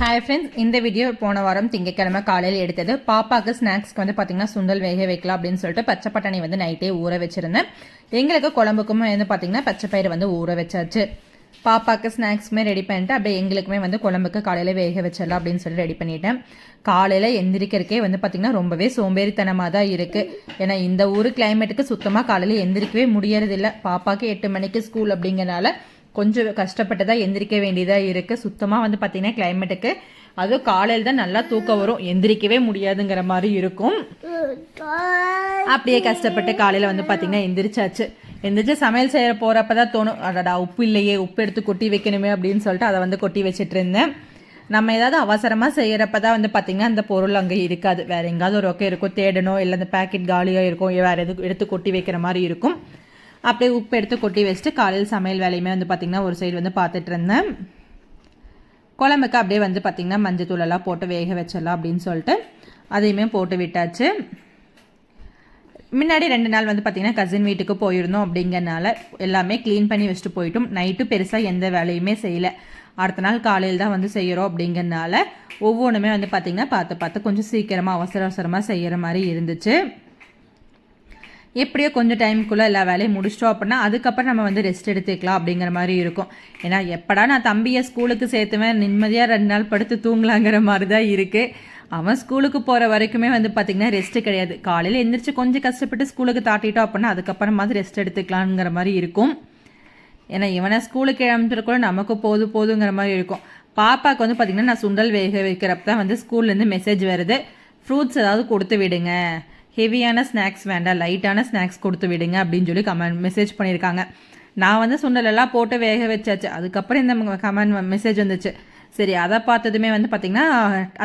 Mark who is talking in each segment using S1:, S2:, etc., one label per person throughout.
S1: Hi friends இந்த video போன வாரம் திங்கக்கிழமை காலையில் எடுத்தது பாப்பாவுக்கு ஸ்நாக்ஸ்க்கு வந்து பார்த்தீங்கன்னா சுண்டல் வேக வைக்கலாம் அப்படின்னு சொல்லிட்டு பச்சை பட்டாணி வந்து நைட்டே ஊற வச்சுருந்தேன். எங்களுக்கு குழம்புக்குமே வந்து பார்த்தீங்கன்னா பச்சை வந்து ஊற வச்சாச்சு. பாப்பாவுக்கு ஸ்நாக்ஸுமே ரெடி பண்ணிட்டு அப்படியே எங்களுக்குமே வந்து குழம்புக்கு காலையில் வேக வச்சிடலாம் அப்படின்னு சொல்லி ரெடி பண்ணிட்டேன். காலையில் எந்திரிக்கிறக்கே வந்து பார்த்திங்கன்னா ரொம்பவே சோம்பேறித்தனமாக தான் இருக்குது ஏன்னா இந்த ஊர் கிளைமேட்டுக்கு சுத்தமாக காலையில் எந்திரிக்கவே முடியறதில்ல. பாப்பாவுக்கு எட்டு மணிக்கு ஸ்கூல் அப்படிங்கறனால கொஞ்சம் கஷ்டப்பட்டு தான் எந்திரிக்க வேண்டியதாக இருக்குது சுத்தமாக வந்து பார்த்திங்கன்னா கிளைமேட்டுக்கு அதுவும் காலையில் தான் நல்லா தூக்கம் வரும். எந்திரிக்கவே முடியாதுங்கிற மாதிரி இருக்கும். அப்படியே கஷ்டப்பட்டு காலையில் வந்து பார்த்திங்கன்னா எந்திரிச்சாச்சு. எந்திரிச்சு சமையல் செய்ய போகிறப்ப தான் தோணும். அடடா உப்பு இல்லையே உப்பு எடுத்து கொட்டி வைக்கணுமே அப்படின்னு சொல்லிட்டு அதை வந்து கொட்டி வச்சுட்டு இருந்தேன். நம்ம ஏதாவது அவசரமாக செய்கிறப்ப தான் வந்து பார்த்திங்கன்னா அந்த பொருள் அங்கே இருக்காது. வேறு எங்காவது ஒரு ஒக்கே இருக்கும். தேடணும். இல்லை அந்த பேக்கெட் காலியாக இருக்கும். வேறு எதுவும் எடுத்து கொட்டி வைக்கிற மாதிரி இருக்கும். அப்படியே உப்பு எடுத்து கொட்டி வச்சுட்டு காலையில் சமையல் வேலையுமே வந்து பார்த்திங்கன்னா ஒரு சைடு வந்து பார்த்துட்டு இருந்தேன். குழம்புக்கு அப்படியே வந்து பார்த்திங்கன்னா மஞ்சள் தூளெல்லாம் போட்டு வேக வச்சிடலாம் அப்படின்னு சொல்லிட்டு அதையுமே போட்டு விட்டாச்சு. முன்னாடி ரெண்டு நாள் வந்து பார்த்திங்கன்னா கசின் வீட்டுக்கு போயிருந்தோம் அப்படிங்கறனால எல்லாமே க்ளீன் பண்ணி வச்சுட்டு போயிட்டோம். நைட்டு பெருசாக எந்த வேலையுமே செய்யலை. அடுத்த நாள் காலையில் தான் வந்து செய்கிறோம் அப்படிங்கறனால ஒவ்வொன்றுமே வந்து பார்த்திங்கன்னா பார்த்து பார்த்து கொஞ்சம் சீக்கிரமாக அவசர அவசரமாக செய்கிற மாதிரி இருந்துச்சு. எப்படியோ கொஞ்சம் டைமுக்குள்ளே எல்லா வேலையும் முடிச்சிட்டோம் அப்படின்னா அதுக்கப்புறம் நம்ம வந்து ரெஸ்ட் எடுத்துக்கலாம் அப்படிங்கிற மாதிரி இருக்கும். ஏன்னா எப்படா நான் தம்பியை ஸ்கூலுக்கு சேர்த்துவேன் நிம்மதியாக ரெண்டு நாள் படுத்து தூங்கலாங்கிற மாதிரி தான் இருக்குது அவன் ஸ்கூலுக்கு போகிற வரைக்குமே வந்து பார்த்திங்கன்னா ரெஸ்ட்டு கிடையாது. காலையில் எந்திரிச்சு கொஞ்சம் கஷ்டப்பட்டு ஸ்கூலுக்கு தாட்டிட்டோம் அப்படின்னா அதுக்கப்புறமாவது ரெஸ்ட் எடுத்துக்கலாங்கிற மாதிரி இருக்கும். ஏன்னா இவனை ஸ்கூலுக்கு கிளம்பிட்டுருக்கூட நமக்கு போது போதுங்கிற மாதிரி இருக்கும். பாப்பாவுக்கு வந்து பார்த்திங்கன்னா நான் சுண்டல் வேக வைக்கிறப்ப தான் வந்து ஸ்கூல்லேருந்து மெசேஜ் வருது. ஃப்ரூட்ஸ் ஏதாவது கொடுத்து விடுங்க. ஹெவியான ஸ்நாக்ஸ் வேண்டாம் லைட்டான ஸ்நாக்ஸ் கொடுத்து விடுங்க அப்படின்னு சொல்லி கமெண்ட் மெசேஜ் பண்ணியிருக்காங்க. நான் வந்து சுண்டலெல்லாம் போட்டு வேக வச்சாச்சு. அதுக்கப்புறம் இந்த கமெண்ட் மெசேஜ் வந்துச்சு. சரி அதை பார்த்ததுமே வந்து பார்த்திங்கன்னா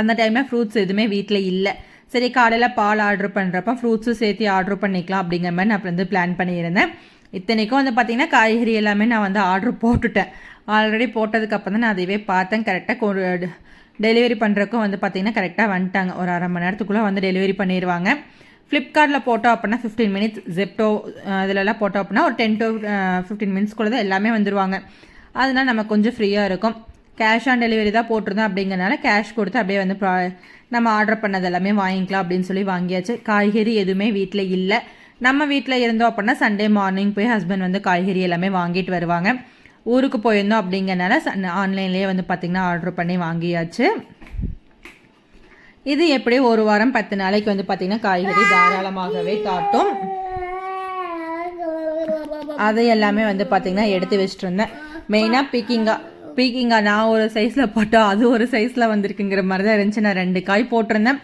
S1: அந்த டைமில் ஃப்ரூட்ஸ் எதுவுமே வீட்டில் இல்லை. சரி காலையில் பால் ஆர்டர் பண்ணுறப்ப ஃப்ரூட்ஸும் சேர்த்து ஆர்டர் பண்ணிக்கலாம் அப்படிங்கிற மாதிரி நான் வந்து பிளான் பண்ணியிருந்தேன். இத்தனைக்கும் வந்து பார்த்திங்கன்னா காய்கறி எல்லாமே நான் வந்து ஆர்டர் போட்டுட்டேன். ஆல்ரெடி போட்டதுக்கப்புறம் தான் நான் அதையவே பார்த்தேன். கரெக்டாக டெலிவரி பண்ணுறக்கும் வந்து பார்த்திங்கன்னா கரெக்டாக வந்துட்டாங்க. ஒரு அரை மணி நேரத்துக்குள்ளே வந்து டெலிவரி பண்ணிடுவாங்க ஃப்ளிப்கார்ட்டில் போட்டோம் அப்படின்னா ஃபிஃப்டீன் மினிட்ஸ் ஜெப்டோ இதிலலாம் போட்டோம் அப்படின்னா ஒரு டென் டு ஃபிஃப்டீன் மினிட்ஸ்க்குள்ள தான் எல்லாமே வந்துடுவாங்க அதனால் நம்ம கொஞ்சம் ஃப்ரீயாக இருக்கும். கேஷ் ஆன் டெலிவரி தான் போட்டிருந்தோம் அப்படிங்கிறனால கேஷ் கொடுத்து அப்படியே வந்து ப்ரா நம்ம ஆர்டர் பண்ணது எல்லாமே வாங்கிக்கலாம் அப்படின்னு சொல்லி வாங்கியாச்சு. காய்கறி எதுவுமே வீட்டில் இல்லை. நம்ம வீட்டில் இருந்தோம் அப்படின்னா சண்டே மார்னிங் போய் ஹஸ்பண்ட் வந்து காய்கறி எல்லாமே வாங்கிட்டு வருவாங்க. ஊருக்கு போயிருந்தோம் அப்படிங்கிறனால ஆன்லைன்லேயே வந்து பார்த்திங்கன்னா ஆர்டர் பண்ணி வாங்கியாச்சு. இது எப்படி ஒரு வாரம் பத்து நாளைக்கு வந்து பார்த்தீங்கன்னா காய்கறி தாராளமாகவே காட்டும். அதை எல்லாமே வந்து பார்த்தீங்கன்னா எடுத்து வச்சுட்டு இருந்தேன் மெயினாக பீக்கிங்கா. பீக்கிங்கா நான் ஒரு சைஸில் போட்டோம் அது ஒரு சைஸில் வந்திருக்குங்கிற மாதிரி தான் இருந்துச்சு. நான் ரெண்டு காய் போட்டிருந்தேன்.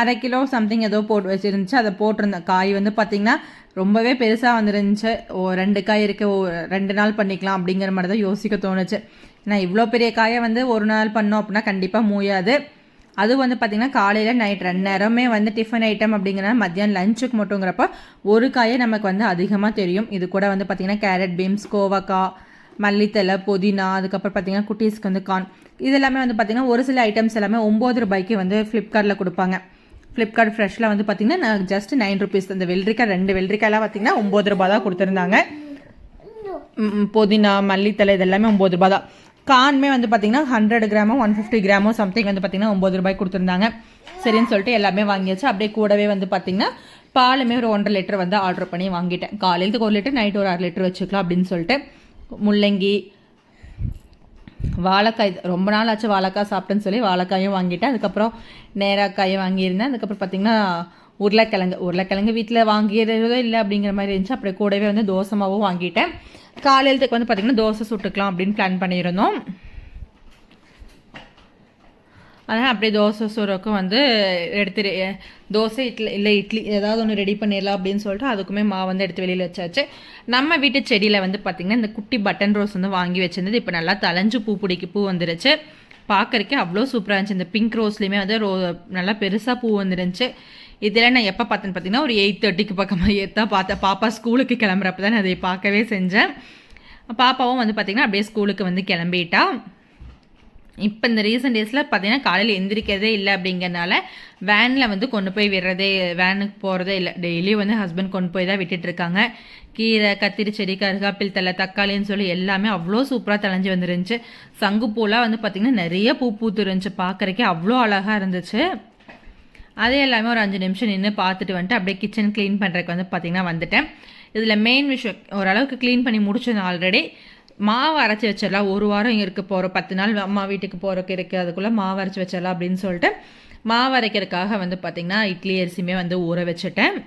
S1: அரை கிலோ சம்திங் ஏதோ போட்டு வச்சுருந்துச்சு. அதை போட்டிருந்தேன். காய் வந்து பார்த்திங்கன்னா ரொம்பவே பெருசாக வந்துருந்துச்சு. ஓ ரெண்டு காய் இருக்க. ஓ ரெண்டு நாள் பண்ணிக்கலாம் அப்படிங்கிற மாதிரி தான் யோசிக்க தோணுச்சு. ஏன்னா இவ்வளோ பெரிய காயை வந்து ஒரு நாள் பண்ணோம் அப்படின்னா கண்டிப்பாக மூயாது. அது வந்து பார்த்திங்கன்னா காலையில் நைட் ரெண்டு நேரமே வந்து டிஃபன் ஐட்டம் அப்படிங்கிறனால மத்தியானம் லஞ்சுக்கு மட்டுங்கிறப்ப ஒரு காயை நமக்கு வந்து அதிகமாக தெரியும். இது கூட வந்து பார்த்திங்கன்னா கேரட் பீன்ஸ் கோவக்காய் மல்லித்தலை புதினா அதுக்கப்புறம் பார்த்திங்கன்னா குட்டீஸ்க்கு வந்து கான் இது எல்லாமே வந்து பார்த்திங்கன்னா ஒரு சில ஐட்டம்ஸ் எல்லாமே ஒம்பது ரூபாய்க்கு வந்து ஃப்ளிப்கார்ட்டில் கொடுப்பாங்க. ஃப்ளிப்கார்ட் ஃப்ரெஷ்ஷில் வந்து பார்த்திங்கன்னா நான் ஜஸ்ட் நைன் ருபீஸ் இந்த வெள்ளரிக்காய் ரெண்டு வெள்ளரிக்காயெல்லாம் பார்த்திங்கன்னா ஒம்பது ரூபா தான் கொடுத்துருந்தாங்க புதினா மல்லித்தலை இதெல்லாமே ஒம்பது ரூபா தான் கான்மே வந்து பார்த்தீங்கன்னா ஹண்ட்ரட் கிராமோ ஒன் ஃபிஃப்டி கிராமோ சம்திங் வந்து பார்த்தீங்கன்னா ஒம்பது ரூபாய் கொடுத்துருந்தாங்க. சரின்னு சொல்லிட்டு எல்லாமே வாங்கியாச்சு. அப்படியே கூடவே வந்து பார்த்தீங்கன்னா பாலுமே ஒரு ஒன்றரை லிட்டர் வந்து ஆர்டர் பண்ணி வாங்கிட்டேன். காலையிலத்துக்கு ஒரு லிட்டர் நைட்டு ஒரு அரை லிட்டர் வச்சுக்கலாம் அப்படின்னு சொல்லிட்டு. முள்ளங்கி வாழைக்காய் ரொம்ப நாள் ஆச்சு வாழைக்காய் சாப்பிட்டேன்னு சொல்லி வாழைக்காயும் வாங்கிட்டேன். அதுக்கப்புறம் நேராக்காயும் வாங்கியிருந்தேன். அதுக்கப்புறம் பார்த்தீங்கன்னா உருளைக்கிழங்கு உருளைக்கிழங்கு வீட்டில் வாங்கிறதோ இல்லை அப்படிங்கிற மாதிரி இருந்துச்சு. அப்படியே கூடவே வந்து தோசமாவும் வாங்கிட்டேன். காலையிலத்துக்கு வந்து பார்த்திங்கன்னா தோசை சுட்டுக்கலாம் அப்படின்னு பிளான் பண்ணியிருந்தோம். அதனால் அப்படியே தோசை சுரக்கும் வந்து எடுத்து தோசை இட்லி இல்லை இட்லி ஏதாவது ஒன்று ரெடி பண்ணிடலாம் அப்படின்னு சொல்லிட்டு அதுக்குமே மாவு வந்து எடுத்து வெளியில் வச்சாச்சு. நம்ம வீட்டு செடியில் வந்து பார்த்திங்கன்னா இந்த குட்டி பட்டன் ரோஸ் வந்து வாங்கி வச்சிருந்தது. இப்போ நல்லா தலைஞ்சு பூ பிடிக்கு பூ வந்துருச்சு. பார்க்குறக்கே அவ்வளோ சூப்பராக இருந்துச்சு. இந்த பிங்க் ரோஸ்லேயுமே வந்து ரோ நல்லா பெருசாக பூ வந்துருந்துச்சு. இதில் நான் எப்போ பார்த்தேன்னு பார்த்தீங்கன்னா ஒரு எயிட் தேர்ட்டிக்கு பக்கமாக ஏற்றா பார்த்தேன் பாப்பா ஸ்கூலுக்கு கிளம்புறப்ப தான் அதை பார்க்கவே செஞ்சேன். பாப்பாவும் வந்து பார்த்திங்கன்னா அப்படியே ஸ்கூலுக்கு வந்து கிளம்பிட்டா. இப்போ இந்த ரீசெண்ட் டேஸில் பார்த்தீங்கன்னா காலையில் எந்திரிக்கிறதே இல்லை அப்படிங்கறனால வேனில் வந்து கொண்டு போய் விடுறதே வேனுக்கு போகிறதே இல்லை. டெய்லியும் வந்து ஹஸ்பண்ட் கொண்டு போய் தான் விட்டுட்டு இருக்காங்க. கீரை கத்திரி செடி கருகாப்பில் தலை தக்காளின்னு சொல்லி எல்லாமே அவ்வளோ சூப்பராக தலைஞ்சு வந்துருந்துச்சு. சங்குப்பூலாம் வந்து பார்த்திங்கன்னா நிறைய பூ பூத்து இருந்துச்சு பார்க்குறக்கே அவ்வளோ அழகாக இருந்துச்சு. அதே எல்லாமே ஒரு அஞ்சு நிமிஷம் நின்று பார்த்துட்டு வந்துட்டு அப்படியே கிச்சன் க்ளீன் பண்ணுறதுக்கு வந்து பார்த்திங்கன்னா வந்துட்டேன். இதில் மெயின் விஷயம் ஓரளவுக்கு க்ளீன் பண்ணி முடிச்சது ஆல்ரெடி மாவு அரைச்சி வச்சிடலாம். ஒரு வாரம் இங்கே இருக்க போகிற பத்து நாள் அம்மா வீட்டுக்கு போகிறக்கு இருக்குது அதுக்குள்ளே மாவு அரைச்சி வச்சிடலாம் அப்படின்னு சொல்லிட்டு மாவு அரைக்கிறதுக்காக வந்து பார்த்திங்கன்னா இட்லி அரிசியுமே வந்து ஊற வச்சுட்டேன்.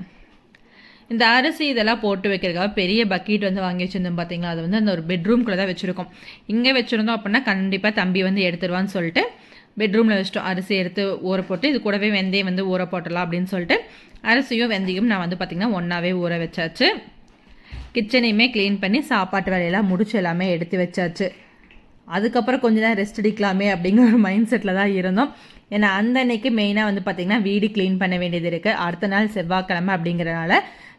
S1: இந்த அரிசி இதெல்லாம் போட்டு வைக்கிறதுக்காக பெரிய பக்கெட் வந்து வாங்கி வச்சுருந்தோம் பார்த்தீங்களா அது வந்து அந்த ஒரு பெட்ரூம்குள்ளே தான் வச்சுருக்கோம். இங்கே வச்சுருந்தோம் அப்படின்னா கண்டிப்பாக தம்பி வந்து எடுத்துருவான்னு சொல்லிட்டு பெட்ரூமில் வச்சுட்டோம் அரிசி எடுத்து ஊற போட்டு இது கூடவே வெந்தயம் வந்து ஊற போட்டலாம் அப்படின்னு சொல்லிட்டு அரிசியும் வெந்தயம் நான் வந்து பார்த்திங்கன்னா ஒன்றாவே ஊற வச்சாச்சு. கிச்சனையுமே க்ளீன் பண்ணி சாப்பாட்டு வேலையெல்லாம் முடிச்சு எல்லாமே எடுத்து வச்சாச்சு. அதுக்கப்புறம் கொஞ்ச நேரம் ரெஸ்ட் எடுக்கலாமே அப்படிங்கிற ஒரு மைண்ட் செட்டில் தான் இருந்தோம். ஏன்னா அந்த அன்னைக்கு மெயினாக வந்து பார்த்திங்கன்னா வீடு க்ளீன் பண்ண வேண்டியது இருக்குது அடுத்த நாள் செவ்வாய்க்கிழமை அப்படிங்கிறனால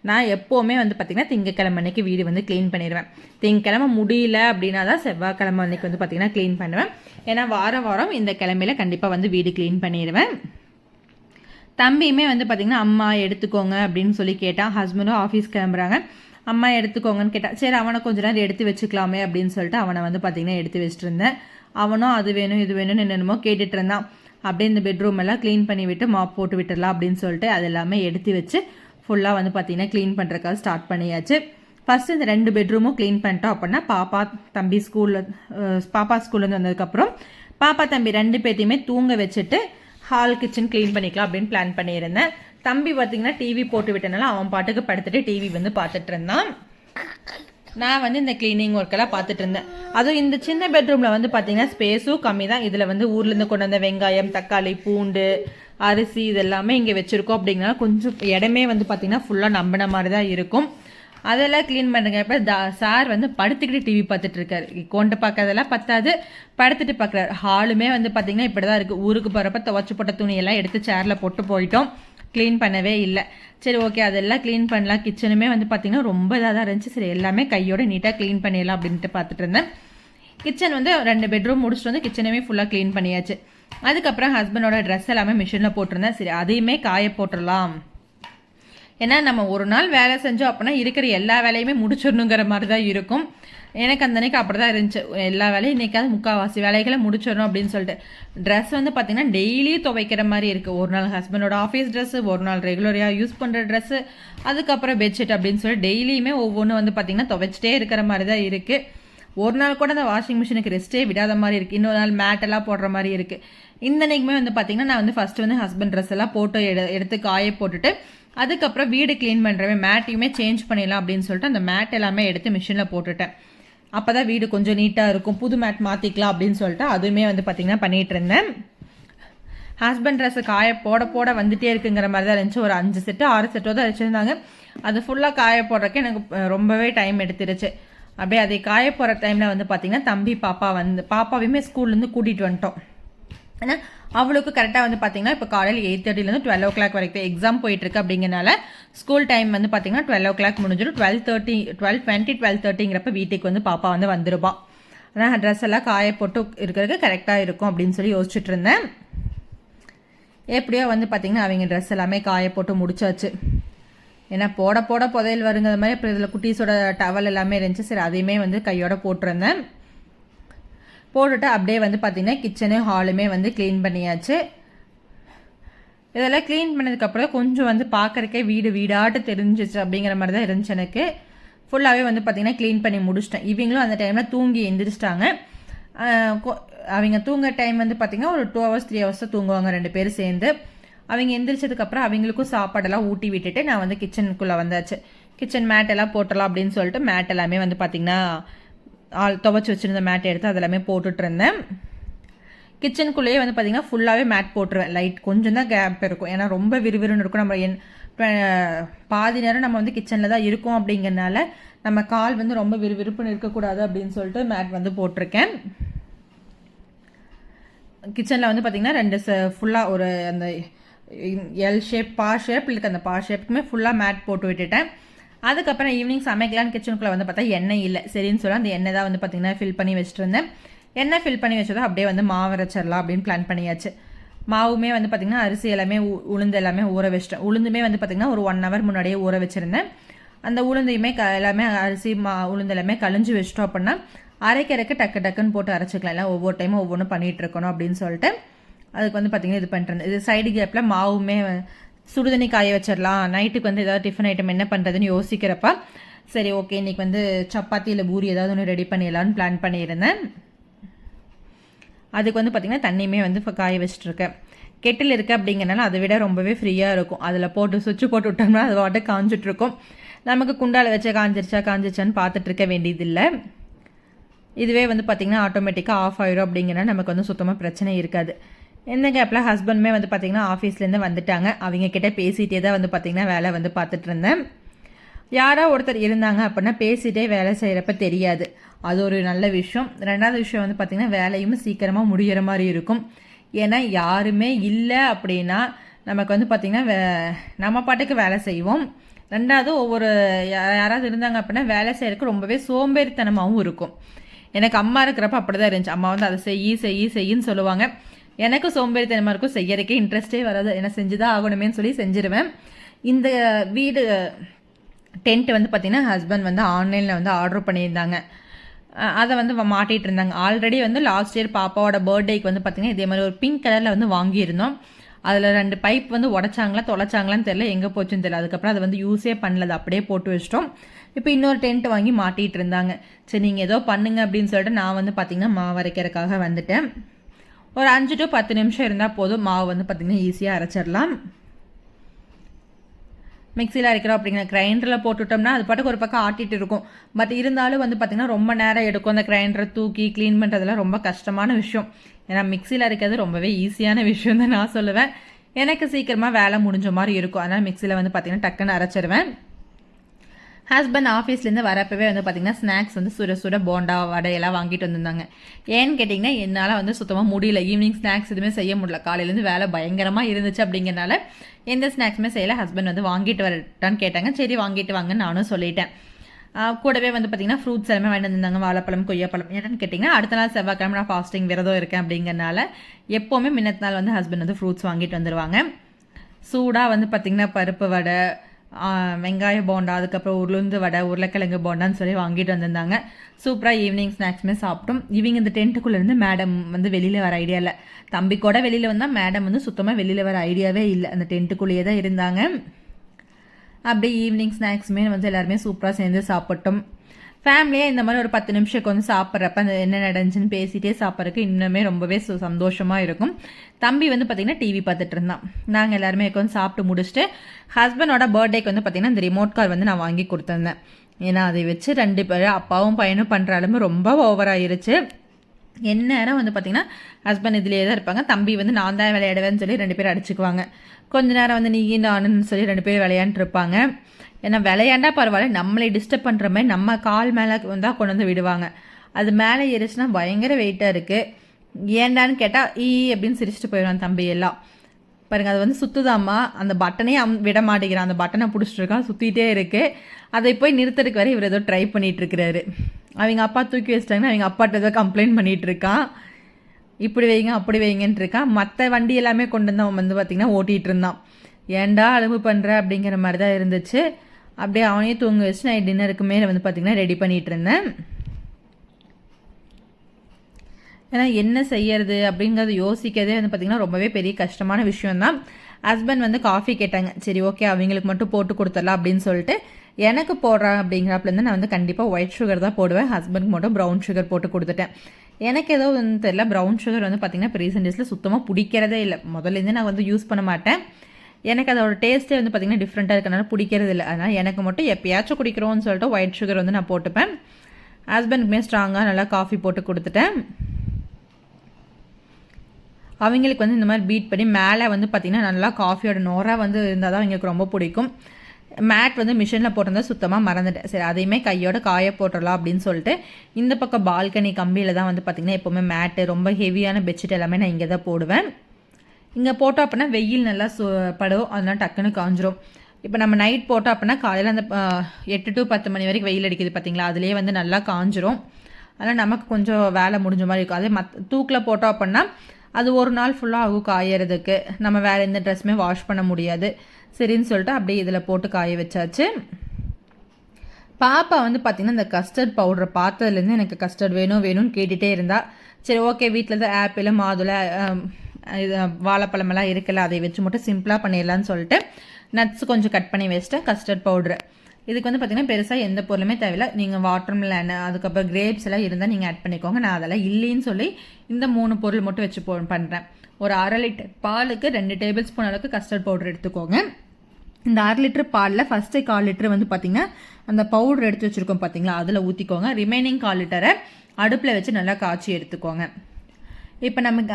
S1: நான் எப்போவுமே வந்து பார்த்திங்கன்னா திங்கக்கிழமை அன்னைக்கு வீடு வந்து க்ளீன் பண்ணிடுவேன் திங்கக்கிழமை முடியல அப்படின்னா தான் செவ்வாய்க்கிழமை அன்னைக்கு வந்து பார்த்திங்கன்னா க்ளீன் பண்ணுவேன். ஏன்னா வாரம் வாரம் இந்த கிழமையில கண்டிப்பாக வந்து வீடு க்ளீன் பண்ணிடுவேன் தம்பியுமே வந்து பார்த்திங்கன்னா அம்மா எடுத்துக்கோங்க அப்படின்னு சொல்லி கேட்டான் ஹஸ்பண்டும் ஆஃபீஸ் கிளம்புறாங்க. அம்மா எடுத்துக்கோங்கன்னு கேட்டால் சரி அவனை கொஞ்ச நேரம் எடுத்து வச்சுக்கலாமே அப்படின்னு சொல்லிட்டு அவனை வந்து பார்த்திங்கன்னா எடுத்து வச்சுட்டு இருந்தேன் அவனும் அது வேணும் இது வேணும்னு என்னென்னமோ கேட்டுட்டு இருந்தான். அப்படியே இந்த பெட்ரூம் எல்லாம் க்ளீன் பண்ணி விட்டு மாப் போட்டு விட்டுடலாம் அப்படின்னு சொல்லிட்டு அது எல்லாமே எடுத்து வச்சு ஃபுல்லாக வந்து பார்த்திங்கன்னா க்ளீன் பண்ணுறக்காக ஸ்டார்ட் பண்ணியாச்சு. ஃபஸ்ட்டு இந்த ரெண்டு பெட்ரூமும் க்ளீன் பண்ணிட்டோம் அப்படின்னா பாப்பா தம்பி ஸ்கூலில் பாப்பா ஸ்கூல்லேருந்து வந்ததுக்கப்புறம் பாப்பா தம்பி ரெண்டு பேர்த்தையுமே தூங்க வச்சுட்டு ஹால் கிச்சன் க்ளீன் பண்ணிக்கலாம் அப்படின்னு பிளான் பண்ணியிருந்தேன். தம்பி பார்த்தீங்கன்னா டிவி போட்டு விட்டனால அவன் பாட்டுக்கு படுத்துட்டு டிவி வந்து பார்த்துட்டு இருந்தான். நான் வந்து இந்த க்ளீனிங் ஒர்க்கெல்லாம் பார்த்துட்டு இருந்தேன். அதுவும் இந்த சின்ன பெட்ரூமில் வந்து பார்த்தீங்கன்னா ஸ்பேஸும் கம்மி தான் இதில் வந்து ஊர்லேருந்து கொண்டு வந்த வெங்காயம் தக்காளி பூண்டு அரிசி இதெல்லாமே இங்கே வச்சுருக்கோம். அப்படிங்கிறனால கொஞ்சம் இடமே வந்து பார்த்திங்கன்னா ஃபுல்லாக நம்பின மாதிரி தான் இருக்கும். அதெல்லாம் க்ளீன் பண்ணுறப்ப த சார் வந்து படுத்துக்கிட்டு டிவி பார்த்துட்டு இருக்காரு. கொண்டு பார்க்கறதெல்லாம் பத்தாது. படுத்துட்டு பார்க்குறாரு. ஹாலுமே வந்து பார்த்திங்கன்னா இப்படி தான் இருக்குது ஊருக்கு போகிறப்ப துவச்சி போட்ட துணியெல்லாம் எடுத்து சேரில் போட்டு போயிட்டோம். க்ளீன் பண்ணவே இல்லை. சரி ஓகே அதெல்லாம் க்ளீன் பண்ணலாம். கிச்சனுமே வந்து பார்த்திங்கன்னா ரொம்ப இதாக தான் இருந்துச்சு. சரி எல்லாமே கையோட நீட்டாக க்ளீன் பண்ணிடலாம் அப்படின்ட்டு பார்த்துட்டு இருந்தேன். கிச்சன் வந்து ரெண்டு பெட்ரூம் முடிச்சுட்டு வந்து கிச்சனுமே ஃபுல்லாக க்ளீன் பண்ணியாச்சு. அதுக்கப்புறம் ஹஸ்பண்டோட ட்ரெஸ் எல்லாமே மிஷினில் போட்டிருந்தேன். சரி அதையுமே காய போட்டுடலாம். ஏன்னா நம்ம ஒரு நாள் வேலை செஞ்சோம் அப்படின்னா இருக்கிற எல்லா வேலையுமே முடிச்சிடணுங்கிற மாதிரி தான் இருக்கும். எனக்கு அந்த அன்றைக்கி அப்படி தான் இருந்துச்சு. எல்லா வேலையும் இன்றைக்காவது முக்கால்வாசி வேலைகளை முடிச்சிடணும் அப்படின்னு சொல்லிட்டு. ட்ரெஸ் வந்து பார்த்திங்கன்னா டெய்லி துவைக்கிற மாதிரி இருக்குது ஒரு நாள் ஹஸ்பண்டோட ஆஃபீஸ் ட்ரெஸ்ஸு ஒரு நாள் ரெகுலராக யூஸ் பண்ணுற ட்ரெஸ்ஸு அதுக்கப்புறம் பெட்ஷீட் அப்படின்னு சொல்லி டெய்லியுமே ஒவ்வொன்றும் வந்து பார்த்திங்கன்னா துவைச்சிட்டே இருக்கிற மாதிரி தான் இருக்குது ஒரு நாள் கூட அந்த வாஷிங் மிஷினுக்கு ரெஸ்ட்டே விடாத மாதிரி இருக்குது இன்னொரு நாள் மேட்டெல்லாம் போடுற மாதிரி இருக்குது இந்த அன்றைக்குமே வந்து பார்த்திங்கன்னா நான் வந்து ஃபஸ்ட்டு வந்து ஹஸ்பண்ட் ட்ரெஸ் எல்லாம் போட்டோ எடு எடுத்து காய போட்டுட்டு அதுக்கப்புறம் வீடு க்ளீன் பண்ணுறவே மேட்டையுமே சேஞ்ச் பண்ணிடலாம் அப்படின்னு சொல்லிட்டு அந்த மேட் எல்லாமே எடுத்து மிஷினில் போட்டுட்டேன். அப்போ தான் வீடு கொஞ்சம் நீட்டாக இருக்கும். புது மேட் மாற்றிக்கலாம் அப்படின்னு சொல்லிட்டு அதுவுமே வந்து பார்த்திங்கன்னா பண்ணிகிட்டு இருந்தேன். ஹஸ்பண்ட் ட்ரெஸ்ஸு காய போட போட வந்துட்டே இருக்குங்கிற மாதிரி தான் இருந்துச்சு. ஒரு அஞ்சு செட்டு ஆறு செட்டோ தான் வச்சுருந்தாங்க. அது ஃபுல்லாக காய போடுறக்கு எனக்கு ரொம்பவே டைம் எடுத்துருச்சு. அப்படியே அதை காய போகிற டைமில் வந்து பார்த்திங்கன்னா தம்பி பாப்பா வந்து பாப்பாவையுமே ஸ்கூல்லேருந்து கூட்டிகிட்டு வந்துட்டோம். ஏன்னா அவளுக்கு கரெக்டாக வந்து பார்த்தீங்கன்னா இப்போ காலையில் எயிட் தேர்ட்டிலேருந்து டுவெல் ஓ கிளாக் வரைக்கும் எக்ஸாம் போயிட்டுருக்கு அப்படிங்கிறனால ஸ்கூல் டைம் வந்து பார்த்தீங்கன்னா டுவெல் ஓ கிளாக் முடிஞ்சிடும். Twelve thirty twelve twenty twelve தேர்ட்டிங்கிறப்ப வீட்டுக்கு வந்து பாப்பா வந்து வந்துருப்பா ஆனால் ட்ரெஸ் எல்லாம் காய போட்டு இருக்கிறதுக்கு கரெக்டாக இருக்கும் அப்படின்னு சொல்லி யோசிச்சுட்டு இருந்தேன். எப்படியோ வந்து பார்த்திங்கன்னா அவங்க ட்ரெஸ் எல்லாமே காய போட்டு முடிச்சாச்சு. ஏன்னா போட போட புதையல் வருங்கிற மாதிரி அப்புறம் இதில் குட்டீஸோட டவல் எல்லாமே இருந்துச்சு. சரி அதையுமே வந்து கையோட போட்டிருந்தேன். போட்டுட்டு அப்படியே வந்து பார்த்திங்கன்னா கிச்சனு ஹாலுமே வந்து க்ளீன் பண்ணியாச்சு. இதெல்லாம் க்ளீன் பண்ணதுக்கப்புறம் கொஞ்சம் வந்து பார்க்குறக்கே வீடு வீடாட்டு தெரிஞ்சிச்சு அப்படிங்கிற மாதிரி தான் இருந்துச்சு எனக்கு. ஃபுல்லாகவே வந்து பார்த்திங்கன்னா க்ளீன் பண்ணி முடிச்சிட்டேன். இவங்களும் அந்த டைமில் தூங்கி எந்திரிச்சிட்டாங்க. அவங்க தூங்க டைம் வந்து பார்த்திங்கன்னா ஒரு டூ ஹவர்ஸ் த்ரீ ஹவர்ஸ் தூங்குவாங்க ரெண்டு பேரும் சேர்ந்து. அவங்க எந்திரிச்சதுக்கப்புறம் அவங்களுக்கும் சாப்பாடெல்லாம் ஊட்டி விட்டுட்டு நான் வந்து கிச்சனுக்குள்ளே வந்தாச்சு. கிச்சன் மேட் எல்லாம் போட்டலாம் அப்படின்னு சொல்லிட்டு மேட் எல்லாமே வந்து பார்த்திங்கன்னா ஆள் துவச்சி வச்சுருந்த மேட் எடுத்து அதெல்லாமே போட்டுட்டு இருந்தேன். கிச்சனுக்குள்ளேயே வந்து பார்த்திங்கன்னா ஃபுல்லாகவே மேட் போட்டுருவேன். லைட் கொஞ்சம் தான் கேப் இருக்கும். ஏன்னா ரொம்ப விறுவிறுன்னு இருக்கும். நம்ம என் பாதி நேரம் நம்ம வந்து கிச்சனில் தான் இருக்கோம் அப்படிங்கிறனால நம்ம கால் வந்து ரொம்ப விறுவிறுப்புன்னு இருக்கக்கூடாது அப்படின்னு சொல்லிட்டு மேட் வந்து போட்டிருக்கேன். கிச்சனில் வந்து பார்த்திங்கன்னா ரெண்டு ஃபுல்லாக ஒரு அந்த எல் ஷேப் பா ஷேப் இல்லை அந்த பா ஷேப்புக்குமே ஃபுல்லாக மேட் போட்டு விட்டுட்டேன். அதுக்கப்புறம் ஈவினிங் சமைக்கலான்னு கிச்சனுக்குள்ளே வந்து பார்த்தா எண்ணெய் இல்லை. சரின்னு சொல்லி அந்த எண்ணெய் தான் வந்து பார்த்திங்கன்னா ஃபில் பண்ணி வச்சுட்டு இருந்தேன் எண்ணெய் ஃபில் பண்ணி வச்சதோ அப்படியே வந்து மாவு அரைச்சிடலாம் அப்படின்னு பிளான் பண்ணியாச்சு. மாவுமே வந்து பார்த்திங்கன்னா அரிசி எல்லாமே உ- உளுந்து எல்லாமே ஊற வச்சிட்டேன். உளுந்துமே வந்து பார்த்திங்கன்னா ஒரு ஒன் ஹவர் முன்னாடியே ஊற வச்சுருந்தேன். அந்த உளுந்தையுமே க எல்லாமே அரிசி மா உளுந்து எல்லாமே கழிஞ்சு வச்சிட்டோம் அப்படின்னா அரைக்கரைக்கு டக்கு டக்குன்னு போட்டு அரைச்சிக்கலாம். இல்லை ஒவ்வொரு டைமும் ஒவ்வொன்றும் பண்ணிகிட்டு இருக்கணும் அப்படின்னு சொல்லிட்டு. அதுக்கு வந்து பார்த்திங்கன்னா இது பண்ணிட்டு இது சைடு கேப்பில் மாவுமே சுடுதண்ணி காய வச்சிடலாம். நைட்டுக்கு வந்து ஏதாவது டிஃபன் ஐட்டம் என்ன பண்ணுறதுன்னு யோசிக்கிறப்ப சரி ஓகே இன்னைக்கு வந்து சப்பாத்தி இல்லை பூரி ஏதாவது ஒன்று ரெடி பண்ணிடலான்னு பிளான் பண்ணியிருந்தேன். அதுக்கு வந்து பார்த்திங்கன்னா தண்ணியுமே வந்து இப்போ காய வச்சுட்ருக்கேன் கெட்டில் இருக்குது அப்படிங்கிறனால அதை விட ரொம்பவே ஃப்ரீயாக இருக்கும். அதில் போட்டு சுவிட்ச் போட்டு விட்டோம்னா அது வாட்டை காஞ்சிட்ருக்கும் நமக்கு குண்டால வச்சா காஞ்சிருச்சா காஞ்சிருச்சான்னு பார்த்துட்ருக்க வேண்டியதில்லை. இதுவே வந்து பார்த்திங்கன்னா ஆட்டோமேட்டிக்காக ஆஃப் ஆயிரும் அப்படிங்கிறனால நமக்கு வந்து சுத்தமாக பிரச்சனை இருக்காது. இந்த கேப்பில் ஹஸ்பண்டுமே வந்து பார்த்திங்கன்னா ஆஃபீஸ்லேருந்து வந்துட்டாங்க. அவங்க கிட்டே பேசிகிட்டே தான் வந்து பார்த்திங்கன்னா வேலை வந்து பார்த்துட்டு இருந்தேன். யாரோ ஒருத்தர் இருந்தாங்க அப்படின்னா பேசிகிட்டே வேலை செய்கிறப்ப தெரியாது. அது ஒரு நல்ல விஷயம். ரெண்டாவது விஷயம் வந்து பார்த்திங்கன்னா வேலையும் சீக்கிரமாக முடிகிற மாதிரி இருக்கும். ஏன்னா யாருமே இல்லை அப்படின்னா நமக்கு வந்து பார்த்திங்கன்னா வே நம்ம பாட்டுக்கு வேலை செய்வோம். ரெண்டாவது ஒவ்வொரு யா- யாராவது இருந்தாங்க அப்படின்னா வேலை செய்கிறதுக்கு ரொம்பவே சோம்பேறித்தனமாகவும் இருக்கும். எனக்கு அம்மா இருக்கிறப்ப அப்படி தான் இருந்துச்சு. அம்மா வந்து அதை செய் செய் செய்யின்னு சொல்லுவாங்க. எனக்கு சோம்பேறித்தனமாக இருக்கும் செய்யறதுக்கே இன்ட்ரெஸ்டே வராது. என்ன செஞ்சு தான் ஆகணுமேன்னு சொல்லி செஞ்சிருவேன். இந்த வீடு டென்ட் வந்து பார்த்திங்கன்னா ஹஸ்பண்ட் வந்து ஆன்லைனில் வந்து ஆர்டர் பண்ணியிருந்தாங்க. அதை வந்து மாட்டிகிட்டு இருந்தாங்க. ஆல்ரெடி வந்து லாஸ்ட் இயர் பாப்பாவோட பர்த்டேக்கு வந்து பார்த்திங்கன்னா இதே மாதிரி ஒரு பிங்க் கலரில் வந்து வாங்கியிருந்தோம். அதில் ரெண்டு பைப் வந்து உடச்சாங்களா தொலைச்சாங்களான்னு தெரியல எங்கே போச்சுன்னு தெரியல. அதுக்கப்புறம் அதை வந்து யூஸே பண்ணல அதை அப்படியே போட்டு வச்சிட்டோம். இப்போ இன்னொரு டென்ட் வாங்கி மாட்டிகிட்டு இருந்தாங்க. சரி நீங்கள் ஏதோ பண்ணுங்க அப்படின்னு சொல்லிட்டு நான் வந்து பார்த்திங்கன்னா மாவரைக்கிறதுக்காக வந்துட்டேன். ஒரு அஞ்சு டு பத்து நிமிஷம் இருந்தால் போதும். மாவு வந்து பார்த்திங்கன்னா ஈஸியாக அரைச்சிடலாம். மிக்சியில் அரைக்கிறோம் அப்படிங்கிற கிரைண்டரில் போட்டுட்டோம்னா அது பாட்டுக்கு ஒரு பக்கம் ஆட்டிட்டு இருக்கும். பட் இருந்தாலும் வந்து பார்த்திங்கன்னா ரொம்ப நேரம் எடுக்கும். அந்த கிரைண்டரை தூக்கி க்ளீன் பண்ணுறதுலாம் ரொம்ப கஷ்டமான விஷயம். ஏன்னா மிக்சியில் அரைக்கிறது ரொம்பவே ஈஸியான விஷயம் தான் நான் சொல்லுவேன். எனக்கு சீக்கிரமாக வேலை முடிஞ்ச மாதிரி இருக்கும். அதனால் மிக்சியில் வந்து பார்த்திங்கன்னா டக்குன்னு அரைச்சிருவேன். ஹஸ்பண்ட் ஆஃபீஸ்லேருந்து வரப்பவே வந்து பார்த்திங்கன்னா ஸ்நாக்ஸ் வந்து சுட சுட போண்டா வடை எல்லாம் வாங்கிட்டு வந்திருந்தாங்க. ஏன்னு கேட்டிங்கன்னா என்னால் வந்து சுத்தமாக முடியல. ஈவினிங் ஸ்நாக்ஸ் எதுவுமே செய்ய முடியல. காலையிலேருந்து வேலை பயங்கரமாக இருந்துச்சு அப்படிங்கிறனால எந்த ஸ்நாக்ஸுமே செய்யலை. ஹஸ்பண்ட் வந்து வாங்கிட்டு வரட்டான்னு கேட்டாங்க. சரி வாங்கிட்டு வாங்கன்னு நானும் சொல்லிட்டேன். கூடவே வந்து பார்த்திங்கன்னா ஃப்ரூட்ஸ் எல்லாமே வாங்கிட்டு வந்திருந்தாங்க. வாழைப்பழம் கொய்யாப்பழம். என்னன்னு கேட்டிங்கன்னா அடுத்த நாள் செவ்வாய்க்கிழமை நான் ஃபாஸ்டிங் விரதம் இருக்கேன் அப்படிங்கிறனால எப்போவுமே மின்னத்து நாள் வந்து ஹஸ்பண்ட் வந்து ஃப்ரூட்ஸ் வாங்கிட்டு வந்துடுவாங்க சூடாக வந்து பார்த்திங்கன்னா பருப்பு வடை வெங்காய போண்டா அதுக்கப்புறம் உளுந்து வடை உருளைக்கிழங்கு போண்டான்னு சொல்லி வாங்கிட்டு வந்திருந்தாங்க. சூப்பராக ஈவினிங் ஸ்நாக்ஸுமே சாப்பிட்டோம். இவங்க இந்த டென்ட்டுக்குள்ளேருந்து மேடம் வந்து வெளியில் வர ஐடியா இல்லை. தம்பி கூட வெளியில் வந்தால் மேடம் வந்து சுத்தமாக வெளியில் வர ஐடியாவே இல்லை. அந்த டென்ட்டுக்குள்ளேயே தான் இருந்தாங்க. அப்படியே ஈவினிங் ஸ்நாக்ஸுமே வந்து எல்லாருமே சூப்பராக சேர்ந்து சாப்பிட்டோம். ஃபேமிலியாக இந்த மாதிரி ஒரு பத்து நிமிஷத்துக்கு வந்து சாப்பிட்றப்ப அந்த என்ன நடந்துச்சுன்னு பேசிகிட்டே சாப்பிட்றதுக்கு இன்னுமே ரொம்பவே சந்தோஷமாக இருக்கும். தம்பி வந்து பார்த்திங்கன்னா டிவி பார்த்துட்டு இருந்தான். நாங்கள் எல்லாருமே உட்காந்து சாப்பிட்டு முடிச்சுட்டு ஹஸ்பண்டோட பர்த்டேக்கு வந்து பார்த்திங்கன்னா இந்த ரிமோட் கார் வந்து நான் வாங்கி கொடுத்துருந்தேன். ஏன்னா அதை வச்சு ரெண்டு பேரும் அப்பாவும் பையனும் பண்ணுற அளவு ரொம்ப ஓவராயிருச்சு எந்நேரம் வந்து பார்த்திங்கன்னா ஹஸ்பண்ட் இதுலேயே தான் இருப்பாங்க. தம்பி வந்து நான் தான் விளையாடுவேன்னு சொல்லி ரெண்டு பேரும் அடிச்சுக்குவாங்க. கொஞ்ச நேரம் வந்து நீ நானுன்னு சொல்லி ரெண்டு பேரும் விளையாண்டுருப்பாங்க இருப்பாங்க. ஏன்னா விளையாண்டா பரவாயில்ல நம்மளை டிஸ்டர்ப் பண்ணுற மாதிரி நம்ம கால் மேலே வந்தால் கொண்டு வந்து விடுவாங்க. அது மேலே ஏறிச்சுன்னா பயங்கர வெயிட்டாக இருக்குது ஏண்டான்னு கேட்டால் ஈ அப்படின்னு சிரிச்சிட்டு போயிடுவான் தம்பி எல்லாம். பாருங்க அது வந்து சுத்துதாம்மா. அந்த பட்டனே அம் விட மாட்டேங்கிறான். அந்த பட்டனை பிடிச்சிட்டு இருக்கான் இருக்குது அதை போய் நிறுத்துறதுக்கு வரை இவர் ஏதோ ட்ரை பண்ணிகிட்டு இருக்கிறாரு. அவங்க அப்பா தூக்கி வச்சிட்டாங்கன்னா அவங்க அப்பாட்ட ஏதோ கம்ப்ளைண்ட் பண்ணிகிட்டு இருக்கான். இப்படி வைங்க அப்படி வைங்கன்ட்டு இருக்கான். மற்ற வண்டி எல்லாமே கொண்டு வந்து அவன் வந்து பார்த்திங்கன்னா ஓட்டிகிட்டு இருந்தான். ஏன்டா அலும்பு பண்ணுற அப்படிங்கிற மாதிரி தான் இருந்துச்சு. அப்படியே அவனையும் தூங்க வச்சு நான் டின்னருக்கு மேலே வந்து பார்த்தீங்கன்னா ரெடி பண்ணிகிட்டு இருந்தேன் ஏன்னா என்ன செய்யறது அப்படிங்கிறத யோசிக்கிறதே வந்து பார்த்திங்கன்னா ரொம்பவே பெரிய கஷ்டமான விஷயம்தான். ஹஸ்பண்ட் வந்து காஃபி கேட்டாங்க. சரி ஓகே அவங்களுக்கு மட்டும் போட்டு கொடுத்துடலாம் அப்படின்னு சொல்லிட்டு எனக்கு போடுறான் அப்படிங்கிறப்பலேருந்து நான் வந்து கண்டிப்பாக ஒயிட் சுகர் தான் போடுவேன். ஹஸ்பண்ட்க்கு மட்டும் ப்ரௌன் சுகர் போட்டு கொடுத்துட்டேன். எனக்கு ஏதோ வந்து தெரியல ப்ரௌன் சுகர் வந்து பார்த்திங்கன்னா இப்போ ரீசெண்ட் டேஸில் சுத்தமாக பிடிக்கிறதே இல்லை. முதல்லேருந்தே நான் வந்து யூஸ் பண்ண மாட்டேன். எனக்கு அதோட டேஸ்ட்டே வந்து பார்த்திங்கன்னா டிஃப்ரெண்ட்டாக இருக்கனால பிடிக்கிறது இல்லை. அதனால் எனக்கு மட்டும் எப்போயாச்சும் குடிக்கிறோம்னு சொல்லிட்டு ஒயிட் சுகர் வந்து நான் போட்டுப்பேன். ஹஸ்பண்டுக்குமே ஸ்ட்ராங்காக நல்லா காஃபி போட்டு கொடுத்துட்டேன். அவங்களுக்கு வந்து இந்த மாதிரி பீட் பண்ணி மேலே வந்து பார்த்திங்கன்னா நல்லா காஃபியோட நோராக வந்து இருந்தால் தான் அவங்களுக்கு ரொம்ப பிடிக்கும். மேட் வந்து மிஷினில் போட்டிருந்தா சுத்தமாக மறந்துட்டேன். சரி அதையுமே கையோட காய போட்டுடலாம் அப்படின்னு சொல்லிட்டு இந்த பக்கம் பால்கனி கம்பியில் தான் வந்து பார்த்திங்கன்னா எப்போவுமே மேட்டு ரொம்ப ஹெவியான பெட்ஷீட் எல்லாமே நான் இங்கே தான் போடுவேன். இங்கே போட்டோம் அப்படின்னா வெயில் நல்லா சு படும். அதெல்லாம் டக்குன்னு காஞ்சிரும். இப்போ நம்ம நைட் போட்டோம் அப்படின்னா காலையில் அந்த எட்டு டு பத்து மணி வரைக்கும் வெயில் அடிக்குது பார்த்தீங்களா அதுலேயே வந்து நல்லா காஞ்சிரும். அதனால் நமக்கு கொஞ்சம் வேலை முடிஞ்ச மாதிரி இருக்கும். அதே மத் தூக்கில் போட்டோம் அப்படின்னா அது ஒரு நாள் ஃபுல்லாக ஆகும் காயறதுக்கு. நம்ம வேறு எந்த ட்ரெஸ்ஸுமே வாஷ் பண்ண முடியாது. சரின்னு சொல்லிட்டு அப்படியே இதில் போட்டு காய வச்சாச்சு. பாப்பா வந்து பார்த்திங்கன்னா இந்த கஸ்டர்ட் பவுடரை பார்த்ததுலேருந்து எனக்கு கஸ்டர்ட் வேணும் வேணும்னு கேட்டுகிட்டே இருந்தா. சரி ஓகே வீட்டில் தான் ஆப்பிள் மாதுளை இது வாழைப்பழமெல்லாம் இருக்குல்ல அதை வச்சு மட்டும் சிம்பிளாக பண்ணிடலான்னு சொல்லிட்டு நட்ஸ் கொஞ்சம் கட் பண்ணி வச்சுட்டேன் கஸ்டர்ட் பவுட்ரு இதுக்கு வந்து பார்த்திங்கன்னா பெருசாக எந்த பொருளுமே தேவையில்லை. நீங்கள் வாட்டர் மிலன் அதுக்கப்புறம் கிரேப்ஸ் எல்லாம் இருந்தால் நீங்கள் ஆட் பண்ணிக்கோங்க. நான் அதெல்லாம் இல்லைன்னு சொல்லி இந்த மூணு பொருள் மட்டும் வச்சு போ பண்ணுறேன் ஒரு அரை லிட்டர் பாலுக்கு ரெண்டு டேபிள் ஸ்பூன் அளவுக்கு கஸ்டர்ட் பவுடர் எடுத்துக்கோங்க. இந்த அரை லிட்டர் பாலில் ஃபஸ்ட்டு கால் லிட்டர் வந்து பார்த்திங்கன்னா அந்த பவுடர் எடுத்து வச்சுருக்கோம் பார்த்தீங்களா அதில் ஊற்றிக்கோங்க ரிமைனிங் கால் லிட்டரை அடுப்பில் வச்சு நல்லா காய்ச்சி எடுத்துக்கோங்க. இப்போ நமக்கு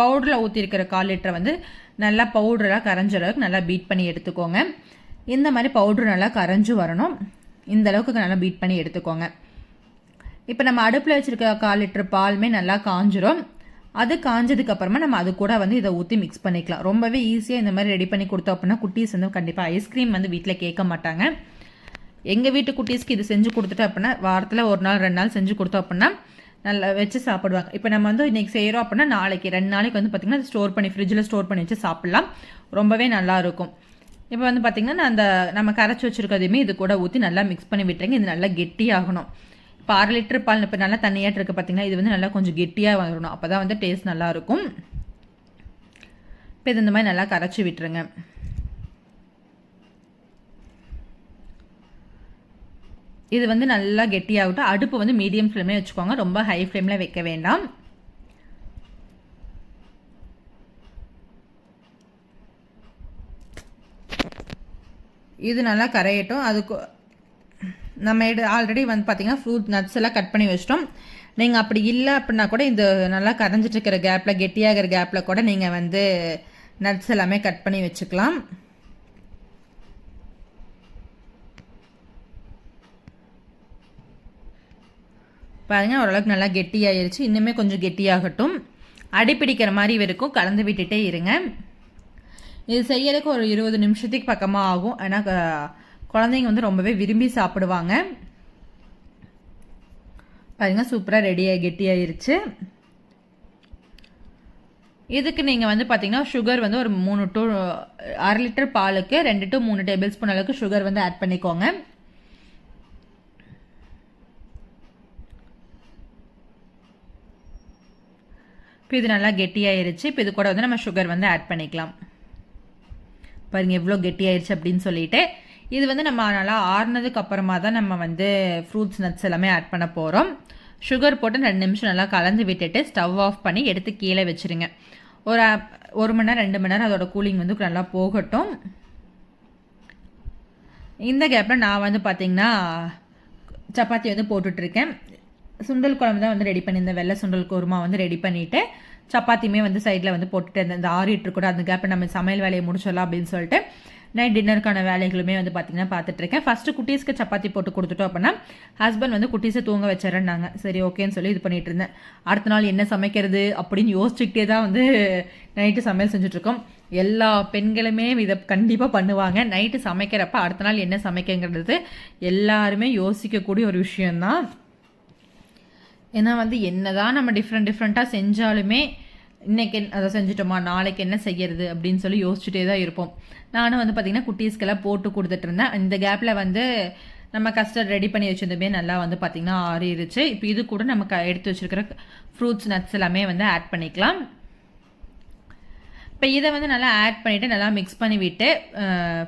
S1: பவுடரில் ஊற்றிருக்கிற கால் லிட்டரை வந்து நல்லா பவுடராக கரைஞ்ச அளவுக்கு நல்லா பீட் பண்ணி எடுத்துக்கோங்க. இந்த மாதிரி பவுட்ரு நல்லா கரைஞ்சி வரணும். இந்த அளவுக்கு நல்லா பீட் பண்ணி எடுத்துக்கோங்க. இப்போ நம்ம அடுப்பில் வச்சுருக்க கால் லிட்டர் பாலுமே நல்லா காஞ்சிரும். அது காஞ்சதுக்கப்புறமா நம்ம அது கூட வந்து இதை ஊற்றி மிக்ஸ் பண்ணிக்கலாம். ரொம்பவே ஈஸியாக இந்த மாதிரி ரெடி பண்ணி கொடுத்தோம் அப்படின்னா குட்டீஸ் வந்து கண்டிப்பாக ஐஸ்கிரீம் வந்து வீட்டில் கேட்க மாட்டாங்க. எங்கள் வீட்டு குட்டீஸ்க்கு இது செஞ்சு கொடுத்துட்டோம் அப்படின்னா வாரத்தில் ஒரு நாள் ரெண்டு நாள் செஞ்சு கொடுத்தோம் அப்படின்னா நல்லா வச்சு சாப்பிடுவாங்க. இப்போ நம்ம வந்து இன்றைக்கி செய்கிறோம் அப்படின்னா நாளைக்கு ரெண்டு நாளைக்கு வந்து பார்த்திங்கன்னா ஸ்டோர் பண்ணி ஃப்ரிட்ஜில் ஸ்டோர் பண்ணி வச்சு சாப்பிட்லாம். ரொம்பவே நல்லாயிருக்கும் இப்போ வந்து பார்த்திங்கன்னா நான் அந்த நம்ம கரைச்சி வச்சுருக்கதையுமே இது கூட ஊற்றி நல்லா மிக்ஸ் பண்ணி விட்டுருங்க. இது நல்லா கெட்டியாகணும் இப்போ அரை லிட்டர் பால் இப்போ நல்லா தண்ணியாட்டு இருக்குது பார்த்திங்கன்னா இது வந்து நல்லா கொஞ்சம் கெட்டியாக வரணும். அப்போ தான் வந்து டேஸ்ட் நல்லாயிருக்கும் இப்போ இது இந்த மாதிரி நல்லா கரைச்சி விட்டுருங்க. இது வந்து நல்லா கெட்டியாகட்டும். அடுப்பு வந்து மீடியம் ஃப்ளேம்லேயே வச்சுக்கோங்க. ரொம்ப ஹை ஃப்ளேமில் வைக்க வேண்டாம். இது நல்லா கரையட்டும். அதுக்கு நம்ம எடு ஆல்ரெடி வந்து பார்த்திங்கன்னா ஃப்ரூட் நட்ஸ் எல்லாம் கட் பண்ணி வச்சிட்டோம். நீங்கள் அப்படி இல்லை அப்படின்னா கூட இந்த நல்லா கரைஞ்சிட்ருக்கிற கேப்பில் கெட்டியாகிற கேப்பில் கூட நீங்கள் வந்து நட்ஸ் எல்லாமே கட் பண்ணி வச்சுக்கலாம். பாருங்கள் ஓரளவுக்கு நல்லா கெட்டியாயிருச்சு. இன்னுமே கொஞ்சம் கெட்டியாகட்டும். அடிப்பிடிக்கிற மாதிரி இருக்கும் கலந்து விட்டுட்டே இருங்க. இது செய்யறதுக்கு ஒரு இருபது நிமிஷத்துக்கு பக்கமாக ஆகும். ஏன்னா குழந்தைங்க வந்து ரொம்பவே விரும்பி சாப்பிடுவாங்க. பாருங்க சூப்பராக ரெடியாக கெட்டியாயிருச்சு. இதுக்கு நீங்கள் வந்து பார்த்தீங்கன்னா சுகர் வந்து ஒரு மூணு டு அரை லிட்டர் பாலுக்கு ரெண்டு டு மூணு டேபிள் ஸ்பூன் அளவுக்கு சுகர் வந்து ஆட் பண்ணிக்கோங்க. இப்போ இது நல்லா கெட்டியாயிருச்சு. இப்போ இது கூட வந்து நம்ம சுகர் வந்து ஆட் பண்ணிக்கலாம். பாருங்கள் எவ்வளோ கெட்டியாயிருச்சு அப்படின்னு சொல்லிட்டு. இது வந்து நம்ம நல்லா ஆறுனதுக்கு அப்புறமா தான் நம்ம வந்து ஃப்ரூட்ஸ் நட்ஸ் எல்லாமே ஆட் பண்ண போகிறோம் சுகர் போட்டு ரெண்டு நிமிஷம் நல்லா கலந்து விட்டுட்டு ஸ்டவ் ஆஃப் பண்ணி எடுத்து கீழே வச்சுருங்க. ஒரு ஒரு மணி நேரம் ரெண்டு மணி நேரம் அதோட கூலிங் வந்து நல்லா போகட்டும். இந்த கேப்பில் நான் வந்து பார்த்திங்கன்னா சப்பாத்தி வந்து போட்டுட்ருக்கேன். சுண்டல் குழம்பு தான் வந்து ரெடி பண்ணியிருந்தேன். வெள்ளை சுண்டல் குருமா வந்து ரெடி பண்ணிவிட்டு சப்பாத்தியுமே வந்து சைடில் வந்து போட்டுட்டு இந்த ஆறிட்டு கூட அந்த கேப்பை நம்ம சமையல் வேலையை முடிச்சிடலாம் அப்படின்னு சொல்லிட்டு நைட் டின்னருக்கான வேலைகளுமே வந்து பார்த்திங்கன்னா பார்த்துட்ருக்கேன் ஃபஸ்ட்டு குட்டீஸ்க்கு சப்பாத்தி போட்டு கொடுத்துட்டோம் அப்படின்னா ஹஸ்பண்ட் வந்து குட்டீஸை தூங்க வச்சிடறேன்னாங்க. சரி ஓகேன்னு சொல்லி இது பண்ணிகிட்டு இருந்தேன். அடுத்த நாள் என்ன சமைக்கிறது அப்படின்னு யோசிச்சுக்கிட்டே தான் வந்து நைட்டு சமையல் செஞ்சுட்ருக்கோம் எல்லா பெண்களுமே இதை கண்டிப்பாக பண்ணுவாங்க. நைட்டு சமைக்கிறப்ப அடுத்த நாள் என்ன சமைக்கங்கிறது எல்லாருமே யோசிக்கக்கூடிய ஒரு விஷயந்தான் ஏன்னா வந்து என்னதான் நம்ம டிஃப்ரெண்ட் டிஃப்ரெண்ட்டாக செஞ்சாலுமே இன்றைக்கி அதை செஞ்சுட்டோமா நாளைக்கு என்ன செய்யறது அப்படின்னு சொல்லி யோசிச்சுட்டே தான் இருப்போம். நானும் வந்து பார்த்திங்கன்னா குட்டீஸ்க்கெல்லாம் போட்டு கொடுத்துட்டு இருந்தேன். இந்த கேப்பில் வந்து நம்ம கஸ்டர்ட் ரெடி பண்ணி வச்சிருந்தமே நல்லா வந்து பார்த்திங்கன்னா ஆறிடுச்சு இப்போ இது கூட நம்ம க எடுத்து வச்சுருக்கிற ஃப்ரூட்ஸ் நட்ஸ் எல்லாமே வந்து ஆட் பண்ணிக்கலாம். இப்போ இதை வந்து நல்லா ஆட் பண்ணிவிட்டு நல்லா மிக்ஸ் பண்ணி விட்டு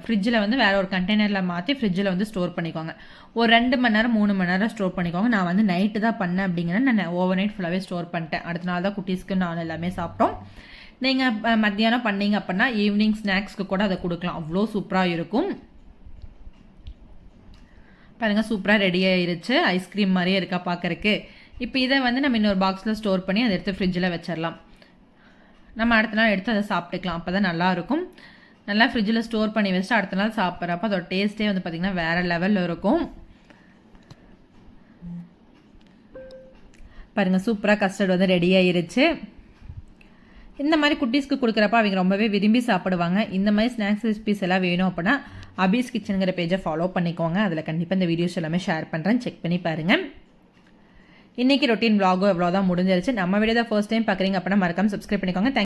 S1: ஃப்ரிட்ஜில் வந்து வேறு ஒரு கண்டெய்னரில் மாற்றி ஃப்ரிட்ஜில் வந்து ஸ்டோர் பண்ணிக்கோங்க. ஒரு ரெண்டு மணி நேரம் மூணு மணி நேரம் ஸ்டோர் பண்ணிக்கோங்க. நான் வந்து நைட்டு தான் பண்ணேன் அப்படிங்கிற நான் ஓவர் நைட் ஃபுல்லாகவே ஸ்டோர் பண்ணிட்டேன். அடுத்த நாள் தான் குட்டீஸ்க்கு நான் எல்லாமே சாப்பிட்டோம். நீங்கள் மத்தியானம் பண்ணீங்க அப்படின்னா ஈவினிங் ஸ்நாக்ஸ்க்கு கூட அதை கொடுக்கலாம். அவ்வளோ சூப்பராக இருக்கும். பாருங்கள் சூப்பராக ரெடி ஆயிருச்சு. ஐஸ்கிரீம் மாதிரியே இருக்கா பார்க்குறக்கு இப்போ இதை வந்து நம்ம இன்னொரு பாக்ஸில் ஸ்டோர் பண்ணி அதை எடுத்து ஃப்ரிட்ஜில் வச்சிடலாம் நம்ம அடுத்த நாள் எடுத்து அதை சாப்பிட்டுக்கலாம். அப்போ தான் நல்லாயிருக்கும். நல்லா ஃப்ரிட்ஜில் ஸ்டோர் பண்ணி வச்சுட்டு அடுத்த நாள் சாப்பிட்றப்ப அதோட டேஸ்ட்டே வந்து பார்த்திங்கன்னா வேறு லெவலில் இருக்கும். பாருங்கள் சூப்பராக கஸ்டர்ட் வந்து ரெடி ஆயிருச்சு. இந்த மாதிரி குட்டீஸ்க்கு கொடுக்குறப்ப அவங்க ரொம்பவே விரும்பி சாப்பிடுவாங்க. இந்த மாதிரி ஸ்நாக்ஸ் ரெசிபிஸ் எல்லாம் வேணும் அப்படின்னா அபீஸ் கிச்சனுங்கிற பேஜை ஃபாலோ பண்ணிக்கோங்க. அதில் கண்டிப்பாக இந்த வீடியோஸ் எல்லாமே ஷேர் பண்ணுறேன் செக் பண்ணி பாருங்கள் இன்னைக்கு ரொட்டீன் vlog இவ்வளோதான் முடிஞ்சிருச்சு. நம்ம வீடியோ தான் ஃபர்ஸ்ட் டைம் பார்க்குறீங்க அப்படின்னா மறக்காமல் சப்ஸ்கிரைப் பண்ணிக்கோங்க.